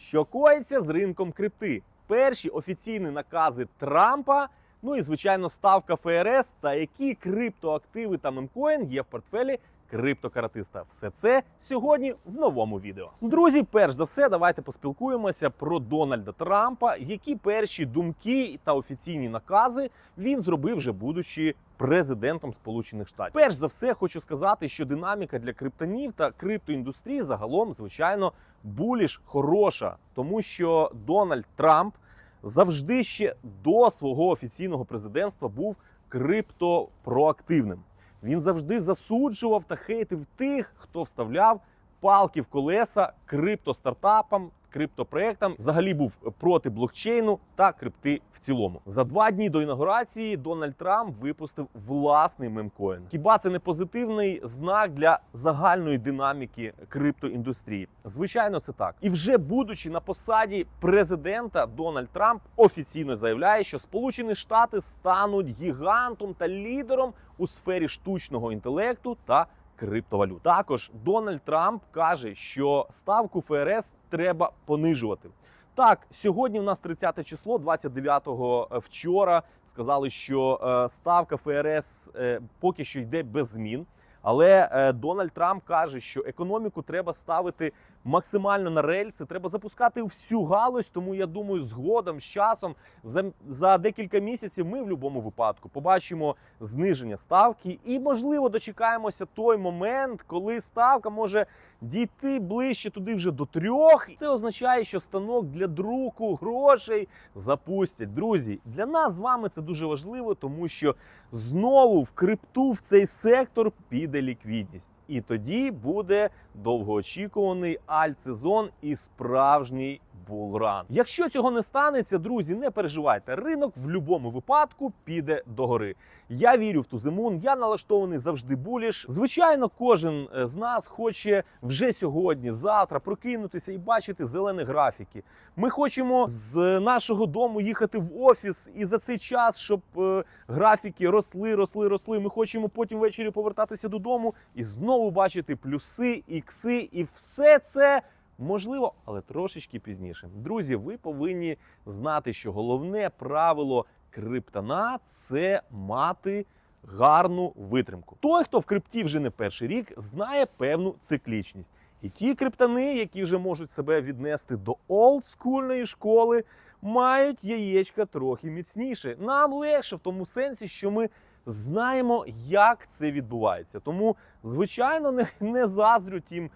Що коїться з ринком крипти? Перші офіційні накази Трампа. Ну і звичайно, ставка ФРС та які криптоактиви та мемкоін є в портфелі криптокаратиста. Все це сьогодні в новому відео. Друзі, перш за все, давайте поспілкуємося про Дональда Трампа, які перші думки та офіційні накази він зробив вже будучи президентом Сполучених Штатів. Перш за все, хочу сказати, що динаміка для криптонів та криптоіндустрії загалом, звичайно, буліш хороша, тому що Дональд Трамп завжди ще до свого офіційного президентства був криптопроактивним. Він завжди засуджував та хейтив тих, хто вставляв палки в колеса криптостартапам, криптопроектам. Взагалі був проти блокчейну та крипти в цілому. За два дні до інаугурації Дональд Трамп випустив власний мемкоін. Хіба це не позитивний знак для загальної динаміки криптоіндустрії? Звичайно, це так. І вже будучи на посаді президента, Дональд Трамп офіційно заявляє, що Сполучені Штати стануть гігантом та лідером у сфері штучного інтелекту та криптовалют. Також Дональд Трамп каже, що ставку ФРС треба понижувати. Так, сьогодні у нас 30 число, 29-го вчора сказали, що е, ставка ФРС е, поки що йде без змін. Але е, Дональд Трамп каже, що економіку треба ставити максимально на рельси, треба запускати всю галузь. Тому я думаю, згодом з часом за, за декілька місяців ми в будь-якому випадку побачимо зниження ставки, і можливо дочекаємося той момент, коли ставка може дійти ближче туди вже до трьох. Це означає, що станок для друку грошей запустять. Друзі, для нас з вами це дуже важливо, тому що знову в крипту в цей сектор піде ліквідність. І тоді буде довгоочікуваний альтсезон і справжній булран. Якщо цього не станеться, друзі, не переживайте. Ринок в будь-якому випадку піде догори. Я вірю в ту зимун, я налаштований завжди буліш. Звичайно, кожен е, з нас хоче вже сьогодні, завтра прокинутися і бачити зелені графіки. Ми хочемо з нашого дому їхати в офіс, і за цей час, щоб е, графіки росли, росли, росли. Ми хочемо потім ввечері повертатися додому і знову бачити плюси, ікси, і все це. Можливо, але трошечки пізніше. Друзі, ви повинні знати, що головне правило криптона це мати гарну витримку. Той, хто в крипті вже не перший рік, знає певну циклічність. І ті криптони, які вже можуть себе віднести до олдскульної школи, мають яєчка трохи міцніше. Нам легше в тому сенсі, що ми знаємо, як це відбувається. Тому, звичайно, не, не заздрю тим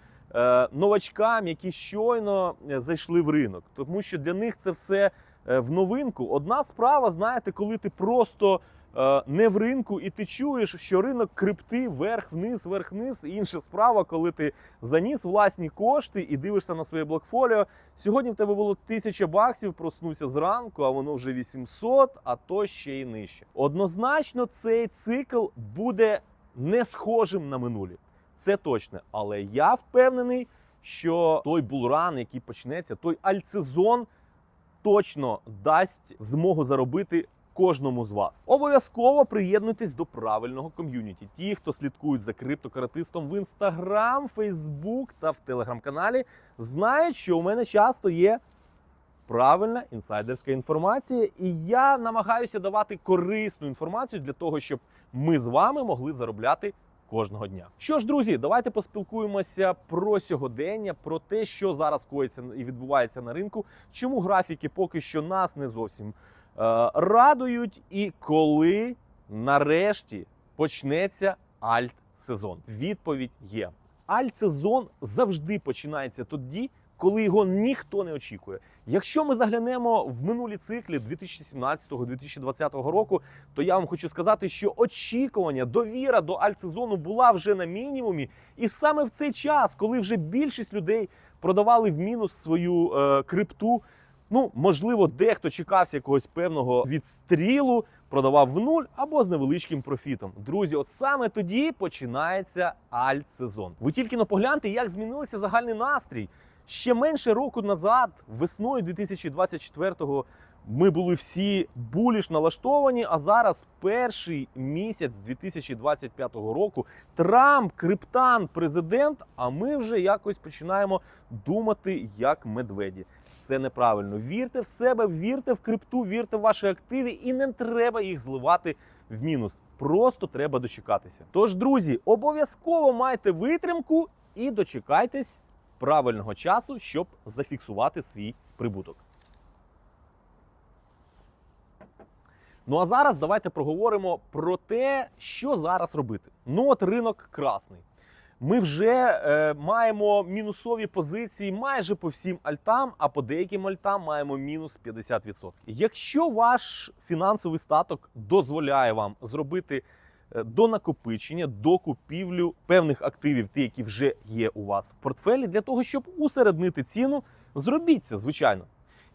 новачкам, які щойно е, зайшли в ринок, тому що для них це все е, в новинку. Одна справа, знаєте, коли ти просто е, не в ринку і ти чуєш, що ринок крипти вверх-вниз, вверх-вниз. Інша справа, коли ти заніс власні кошти і дивишся на своє блокфоліо. Сьогодні в тебе було 1000 баксів, проснувся зранку, а воно вже 800, а то ще й нижче. Однозначно, цей цикл буде не схожим на минулі. Це точно. Але я впевнений, що той булран, який почнеться, той альтсезон точно дасть змогу заробити кожному з вас. Обов'язково приєднуйтесь до правильного ком'юніті. Ті, хто слідкують за криптокаратистом в інстаграм, фейсбук та в телеграм-каналі, знають, що у мене часто є. Правильна інсайдерська інформація, і я намагаюся давати корисну інформацію для того, щоб ми з вами могли заробляти кожного дня. Що ж, друзі, давайте поспілкуємося про сьогодення, про те, що зараз коїться і відбувається на ринку, чому графіки поки що нас не зовсім е, радують, і коли нарешті почнеться альт-сезон. Відповідь є: альт-сезон завжди починається тоді. Коли його ніхто не очікує. Якщо ми заглянемо в минулі циклі 2017-2020 року, то я вам хочу сказати, що очікування, довіра до альтсезону була вже на мінімумі, і саме в цей час, коли вже більшість людей продавали в мінус свою е, крипту, ну можливо, дехто чекався якогось певного відстрілу, продавав в нуль або з невеличким профітом. Друзі, от саме тоді починається альтсезон. Ви тільки но погляньте, як змінився загальний настрій. Ще менше року назад, весною 2024-го, Ми були всі буліш налаштовані, а зараз перший місяць 2025 року. Трамп, криптан, президент. А ми вже якось починаємо думати як медведі. Це неправильно. Вірте в себе, вірте в крипту, вірте в ваші активи, і не треба їх зливати в мінус. Просто треба дочекатися. Тож, друзі, обов'язково майте витримку і дочекайтесь правильного часу, щоб зафіксувати свій прибуток. Ну а зараз давайте проговоримо про те, що зараз робити. Ну от ринок красний. Ми вже е, маємо мінусові позиції майже по всім альтам, а по деяким альтам маємо мінус 50%. Якщо ваш фінансовий статок дозволяє вам зробити до накопичення, до купівлю певних активів, ті, які вже є у вас в портфелі, для того, щоб усереднити ціну, зробіть це, звичайно.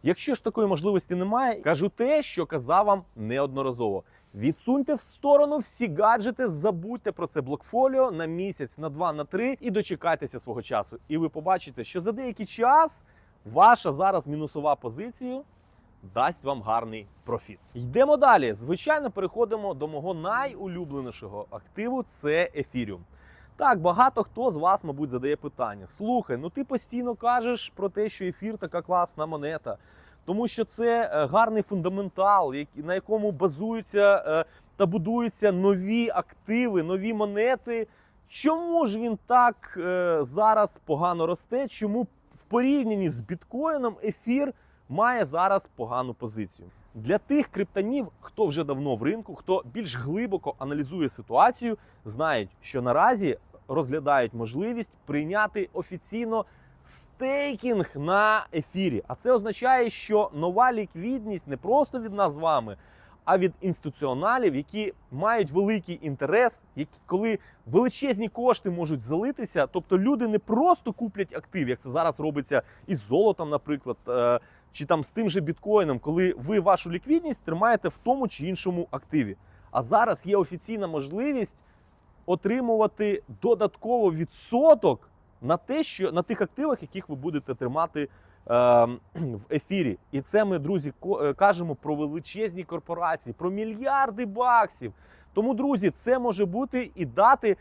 Якщо ж такої можливості немає, кажу те, що казав вам неодноразово. Відсуньте в сторону всі гаджети, забудьте про це блокфоліо на місяць, на два, на три і дочекайтеся свого часу. І ви побачите, що за деякий час ваша зараз мінусова позиція дасть вам гарний профіт. Йдемо далі. Звичайно, переходимо до мого найулюбленішого активу це ефіріум. Так, багато хто з вас, мабуть, задає питання: слухай, ну ти постійно кажеш про те, що ефір така класна монета, тому що це е, гарний фундаментал, на якому базуються е, та будуються нові активи, нові монети. Чому ж він так е, зараз погано росте? Чому в порівнянні з біткоїном ефір має зараз погану позицію? Для тих криптонів, хто вже давно в ринку, хто більш глибоко аналізує ситуацію, знають, що наразі розглядають можливість прийняти офіційно стейкінг на ефірі. А це означає, що нова ліквідність не просто від нас з вами, а від інституціоналів, які мають великий інтерес, які коли величезні кошти можуть залитися. Тобто люди не просто куплять актив, як це зараз робиться із золотом, наприклад. Чи там з тим же біткоїном, коли ви вашу ліквідність тримаєте в тому чи іншому активі. А зараз є офіційна можливість отримувати додатково відсоток на те, що на тих активах, яких ви будете тримати е, в ефірі. І це ми, друзі, е, кажемо про величезні корпорації, про мільярди баксів. Тому, друзі, це може бути і дати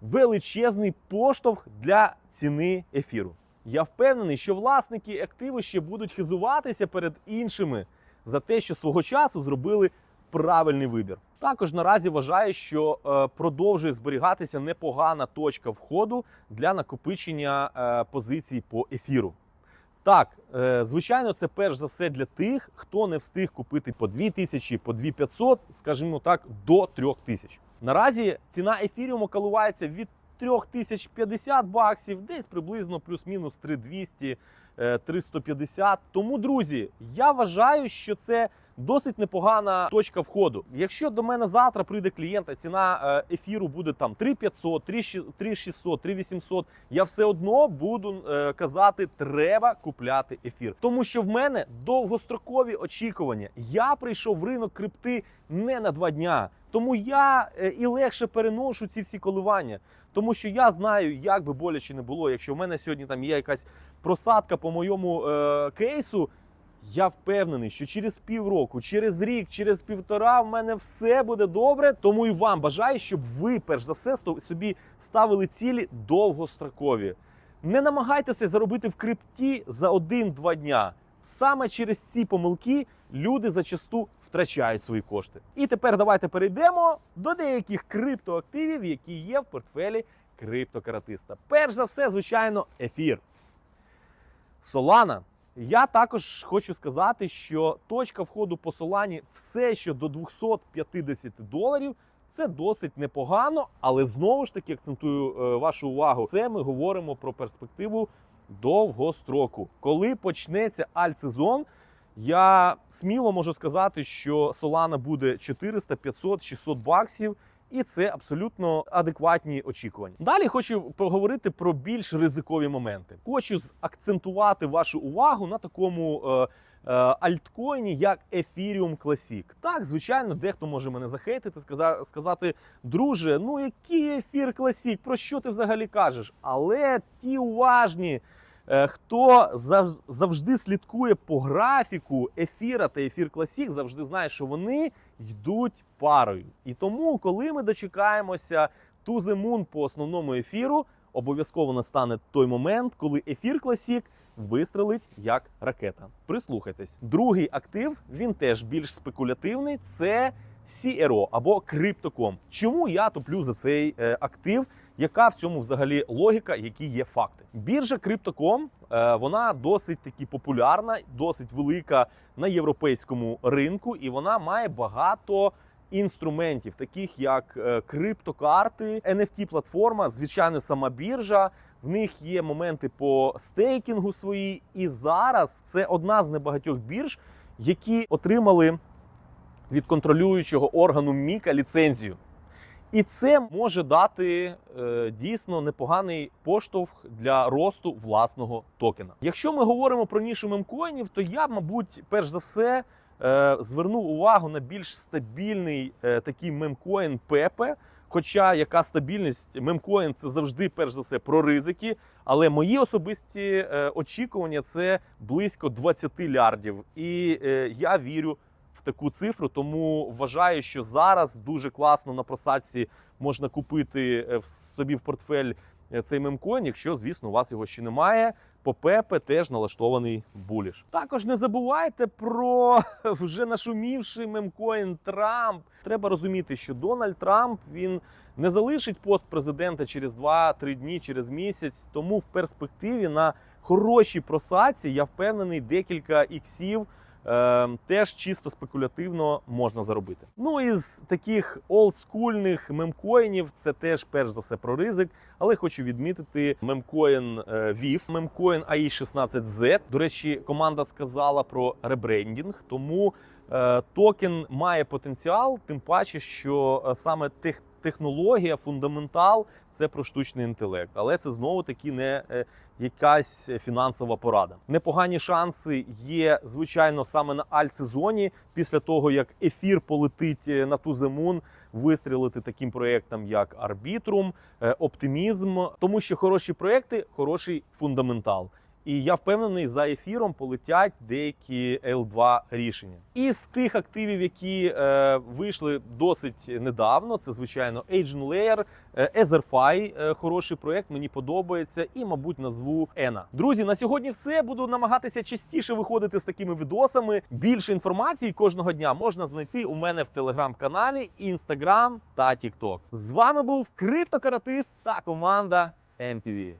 величезний поштовх для ціни ефіру. Я впевнений, що власники активу ще будуть хизуватися перед іншими за те, що свого часу зробили правильний вибір. Також наразі вважаю, що е, продовжує зберігатися непогана точка входу для накопичення е, позицій по ефіру. Так, е, звичайно, це перш за все для тих, хто не встиг купити по 2000, по 2500, скажімо так, до 3000. Наразі ціна ефіріуму коливається від 3050 баксів, десь приблизно плюс-мінус 3200, е, 350. Тому, друзі, я вважаю, що це досить непогана точка входу. Якщо до мене завтра прийде клієнт, а ціна е, ефіру буде там 3500, 3600, 3800, я все одно буду е, казати, треба купляти ефір. Тому що в мене довгострокові очікування. Я прийшов в ринок крипти не на два дня. Тому я е, і легше переношу ці всі коливання. Тому що я знаю, як би боляче не було. Якщо в мене сьогодні там є якась просадка по моєму е, кейсу, я впевнений, що через півроку, через рік, через півтора в мене все буде добре. Тому і вам бажаю, щоб ви, перш за все, собі ставили цілі довгострокові. Не намагайтеся заробити в крипті за один-два дня. Саме через ці помилки люди зачасту втрачають свої кошти. І тепер давайте перейдемо до деяких криптоактивів, які є в портфелі криптокаратиста. Перш за все, звичайно, ефір. Solana. Я також хочу сказати, що точка входу по Солані все, що до 250 доларів, це досить непогано, але знову ж таки акцентую е, вашу увагу. Це ми говоримо про перспективу довгостроку. Коли почнеться альтсезон, я сміло можу сказати, що Solana буде 400, 500, 600 баксів. І це абсолютно адекватні очікування. Далі хочу поговорити про більш ризикові моменти. Хочу акцентувати вашу увагу на такому е, е, альткоїні, як Ethereum Classic. Так, звичайно, дехто може мене захейтити, сказа- сказати, друже, ну який ефір Classic, про що ти взагалі кажеш? Але ті уважні Хто зав- завжди слідкує по графіку ефіра та ефір Класік, завжди знає, що вони йдуть парою. І тому, коли ми дочекаємося The Moon по основному ефіру, обов'язково настане той момент, коли ефір Класік вистрелить як ракета. Прислухайтесь. Другий актив він теж більш спекулятивний. Це CRO або Crypto.com. Чому я топлю за цей е, актив? Яка в цьому взагалі логіка, які є факти? Біржа Crypto.com, е, вона досить таки популярна, досить велика на європейському ринку, і вона має багато інструментів, таких як е, криптокарти, NFT платформа, звичайно, сама біржа. В них є моменти по стейкінгу свої, і зараз це одна з небагатьох бірж, які отримали від контролюючого органу Міка ліцензію. І це може дати е, дійсно непоганий поштовх для росту власного токена. Якщо ми говоримо про нішу мемкоїнів, то я, мабуть, перш за все е, звернув увагу на більш стабільний е, такий мемкоін Пепе. Хоча яка стабільність мемкоін це завжди перш за все про ризики. Але мої особисті е, очікування це близько 20 лярдів. І е, я вірю таку цифру, тому вважаю, що зараз дуже класно на просадці можна купити е, в собі в портфель е, цей мемкоін, якщо, звісно, у вас його ще немає. По Пепе теж налаштований буліш. Також не забувайте про вже нашумівший мемкоін Трамп. Треба розуміти, що Дональд Трамп він не залишить пост президента через 2-3 дні, через місяць. Тому в перспективі на хорошій просадці я впевнений, декілька іксів теж чисто спекулятивно можна заробити. Ну і з таких олдскульних мемкоїнів це теж перш за все про ризик. Але хочу відмітити мемкоін е, VIF, мемкоін AI16Z. До речі, команда сказала про ребрендінг, тому токен має потенціал, тим паче, що е, саме тех, технологія, фундаментал це про штучний інтелект. Але це знову таки не е, якась фінансова порада. Непогані шанси є, звичайно, саме на альт-сезоні, після того як ефір полетить е, на ту зимун, вистрілити таким проєктам, як Арбітрум, е, Оптимізм, тому що хороші проєкти, хороший фундаментал. І я впевнений, за ефіром полетять деякі L2 рішення. Із тих активів, які е, вийшли досить недавно, це звичайно Agent Layer, е, Etherfi, е, хороший проект, мені подобається, і, мабуть, назву Ена. Друзі, на сьогодні все. Буду намагатися частіше виходити з такими відосами. Більше інформації кожного дня можна знайти у мене в телеграм-каналі, інстаграм та тікток. З вами був криптокаратист та команда MTV.